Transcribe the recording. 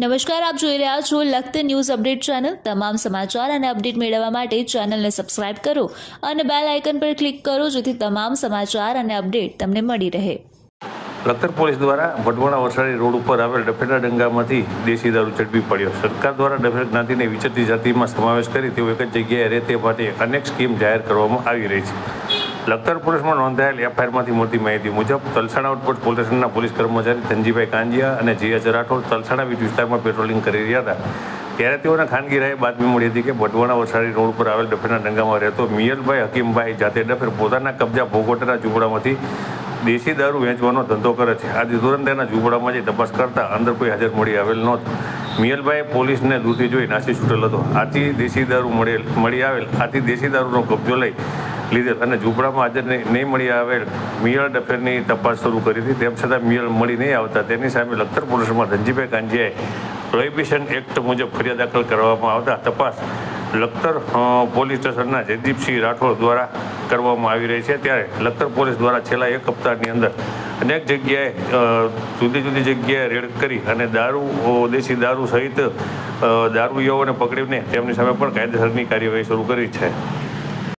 નમસ્કાર, આપ જોઈ રહ્યા છો લખત ન્યૂઝ અપડેટ ચેનલ. તમામ સમાચાર અને અપડેટ મેળવવા માટે ચેનલને સબસ્ક્રાઇબ કરો અને બેલ આઇકન પર ક્લિક કરો જેથી તમામ સમાચાર અને અપડેટ તમને મળી રહે. લખતર પોલીસ દ્વારા ભટવાણા વરસાડી રોડ ઉપર આવેલ ડફેટા ડંગામાંથી દેશી દારૂ ઝડપી પડ્યો. સરકાર દ્વારા ડફેટ જ્ઞાતિને વિચરતી જાતિમાં સમાવેશ કરી તેઓ એક જ જગ્યાએ રહે તે માટે અનેક સ્કીમ જાહેર કરવામાં આવી રહી છે. લખતર પોલીસમાં નોંધાયેલ એફઆઈઆરમાંથી મળતી માહિતી મુજબ, તલસાણા આઉટપોસ્ટ પોલીસ સ્ટેશનના પોલીસ કર્મચારી ધનજીભાઈ કાંજિયા અને જીએચ રાઠોડ તલસાણા વીજ વિસ્તારમાં પેટ્રોલિંગ કરી રહ્યા હતા. ત્યારે તેઓને ખાનગી રાહે બાતમી મળી હતી કે ભટવાણા વરસાડી રોડ ઉપર આવેલ ડફેરના ડંગામાં રહેતો મિયલભાઈ હકીમભાઈ જાતે ડફેર પોતાના કબજા ભોગોટના ઝૂંપડામાંથી દેશી દારૂ વેચવાનો ધંધો કરે છે. આજે તુરંત તેના ઝૂંપડામાં જઈ તપાસ કરતા અંદર કોઈ હાજર મળી આવેલ નહોતું. મિયલભાઈ પોલીસને દૂધી જોઈ નાસી છૂટેલ હતો. આથી દેશી દારૂ મળેલ, મળી આવેલ. આથી દેશી દારૂનો કબજો લઈ લીધેલ અને ઝૂંપડામાં હાજર નહીં મળી આવેલ મિયળ ડફેરની તપાસ શરૂ કરી હતી. તેમ છતાં મિયળ મળી નહીં આવતા. તેની સામે લખતર પોલીસમાં ધનજીભાઈ કાંજીયાએ પ્રોહિબિશન એક્ટ મુજબ ફરિયાદ દાખલ કરવામાં આવતા તપાસ લખતર પોલીસ સ્ટેશનના જયદીપસિંહ રાઠોડ દ્વારા કરવામાં આવી રહી છે. ત્યારે લખતર પોલીસ દ્વારા છેલ્લા એક હપ્તાની અંદર અનેક જગ્યાએ જુદી જુદી જગ્યાએ રેડ કરી અને દારૂ દેશી દારૂ સહિત દારૂ યુવાઓને પકડીને તેમની સામે પણ કાયદેસરની કાર્યવાહી શરૂ કરી છે.